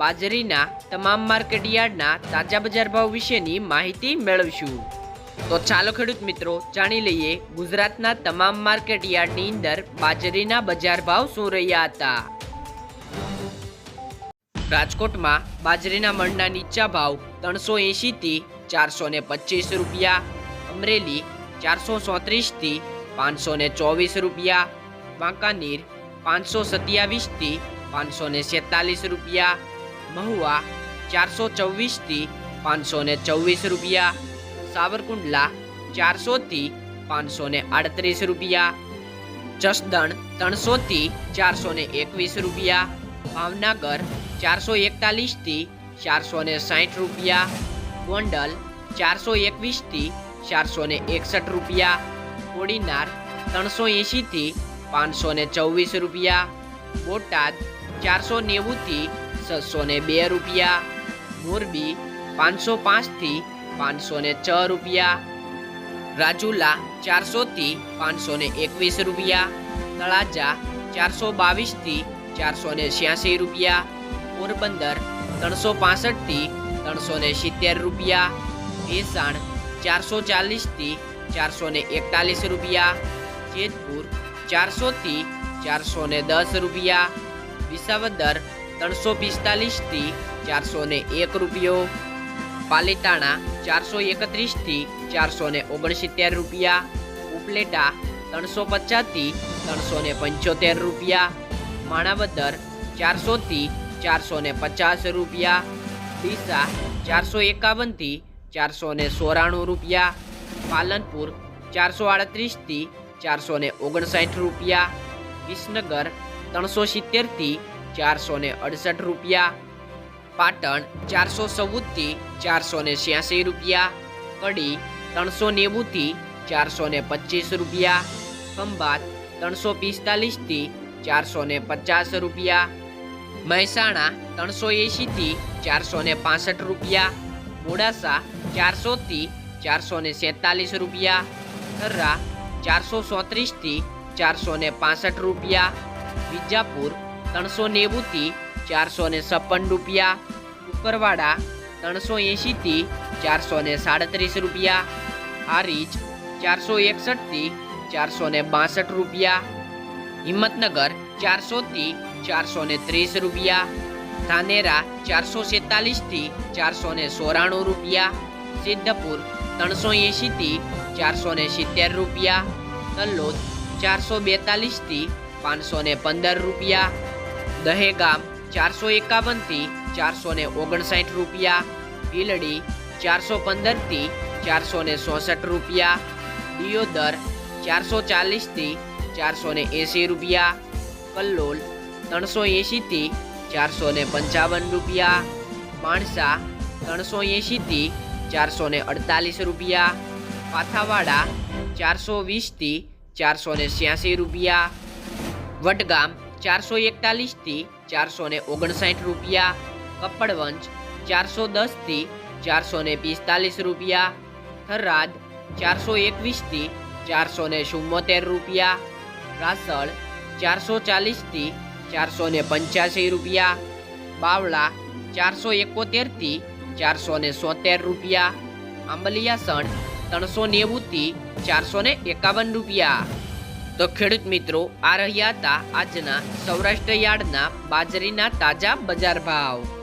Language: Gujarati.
બાજરીના તમામ માર્કેટ યાર્ડના તાજા બજાર ભાવ વિશેની માહિતી મેળવશું. તો ચાલો ખેડૂત મિત્રો, જાણી લઈએ ગુજરાતના તમામ માર્કેટ યાર્ડની અંદર બાજરીના બજાર ભાવ શું રહ્યા હતા. રાજકોટમાં બાજરીના મણના નીચા ભાવ ત્રણસો એંશીથી ચારસો ને પચીસ રૂપિયા, અમરેલી ચારસો ચોત્રીસથી પાંચસો ને ચોવીસ રૂપિયા, વાંકાનેર પાંચસો સત્યાવીસથી પાંચસો ને રૂપિયા મહુવા ચારસો ચોવીસથી પાંચસો ને ચોવીસ રૂપિયા, સાવરકુંડલા ચારસોથી પાંચસો ને આડત્રીસ રૂપિયા, જસદણ ત્રણસોથી ચારસો ને એકવીસ રૂપિયા, ભાવનગર ચારસો એકતાલીસથી ચારસો ને સાઠ રૂપિયા, ગોંડલ ચારસો એકવીસથી ચારસો ને એકસઠ રૂપિયા, કોડીનાર ત્રણસો એંશીથી પાંચસો ને ચોવીસ રૂપિયા, બોટાદ ચારસો નેવુંથી છસો ને બે રૂપિયા, મોરબી પાંચસો પાંચથી પાંચસો ને છ રૂપિયા, રાજુલા ચારસોથી પાંચસો ને એકવીસ રૂપિયા, તળાજા ચારસો બાવીસથી ચારસો ને છ્યાસી રૂપિયા, પોરબંદર ત્રણસો પાસઠથી ત્રણસો ને સિત્તેર રૂપિયા, ભેસાણ ચારસો ચાલીસથી ચારસો ને એકતાલીસ રૂપિયા, જેતપુર ચારસોથી ચારસો ને દસ રૂપિયા, વિસાવદર ત્રણસો પિસ્તાલીસથી ચારસો ને એક રૂપિયો. પાલીતાણા ચારસો એકત્રીસથી ચારસો ને ઓગણસિત્તેર રૂપિયા. ઉપલેટા ત્રણસો પચાસથી ત્રણસો ને પંચોતેર રૂપિયા. માણાવદર ચારસોથી ચારસો ને પચાસ રૂપિયા. ડીસા ચારસો એકાવનથી ચારસો ને સોરાણું રૂપિયા. પાલનપુર ચારસો આડત્રીસથી ચારસો ને ઓગણસાઠ રૂપિયા. વિસનગર ત્રણસો સિત્તેરથી ચારસો ને અડસઠ રૂપિયા, પાટણ ચારસો ચૌદથી ચારસો ને છ્યાસી રૂપિયા, કડી ત્રણસો નેવુંથી ચારસો ને પચીસ રૂપિયા, ખંભાત ત્રણસો પિસ્તાલીસથી ચારસો ને પચાસ રૂપિયા, મહેસાણા ત્રણસો એંશીથી ચારસો ને પાસઠ રૂપિયા, મોડાસા ચારસોથી ચારસો ને સેતાલીસ રૂપિયા, થર્રા ચારસો ચોત્રીસથી ચારસો ને પાસઠ રૂપિયા, વિજાપુર ત્રણસો નેવુંથી ચારસો ને છપ્પન રૂપિયા. કુકરવાડા ત્રણસો એંશીથી ચારસો ને સાડત્રીસ રૂપિયા. હારીજ ચારસો એકસઠથી ચારસો ને બાસઠ રૂપિયા. હિંમતનગર ચારસોથી ચારસો ને ત્રીસ રૂપિયા. ધાનેરા ચારસો સેતાલીસથી ચારસો ને સોરાણું રૂપિયા. સિદ્ધપુર ત્રણસો એંશીથી ચારસો ને સિત્તેર રૂપિયા. તલ્લોદ ચારસો બેતાલીસથી પાંચસો ને પંદર રૂપિયા. દહેગામ ચારસો એકાવનથી ચારસો ને ઓગણસાઠ રૂપિયા, ભીલડી ચારસો પંદરથી ચારસો ને ચોસઠ રૂપિયા, દિયોદર ચારસો ચાલીસથી ચારસો ને એંસી રૂપિયા, કલ્લોલ ત્રણસો એંશીથી ચારસો ને પંચાવન રૂપિયા, માણસા ત્રણસો એંશીથી ચારસો ને અડતાલીસ રૂપિયા, પાથાવાડા ચારસો વીસથી ચારસો ને રૂપિયા, વડગામ ચારસો એકતાલીસથી ચારસો ને ઓગણસાઠ રૂપિયા કપડવંજ ચારસો દસથી ચારસો ને પિસ્તાલીસ રૂપિયા, થરાદ ચારસો એકવીસથી ચારસો ને ચુમ્મોતેર રૂપિયા, રાસળ ચારસો ચાલીસથી ચારસો ને પંચ્યાસી રૂપિયા, બાવળા ચારસો એકોતેરથી ચારસો ને સોતેર રૂપિયા આંબલિયાસણ ત્રણસો નેવુંથી ચારસો ને એકાવન રૂપિયા. તો ખેડૂત મિત્રો આ રહ્યા હતા આજના સૌરાષ્ટ્ર યાર્ડના બાજરીના તાજા બજાર ભાવ.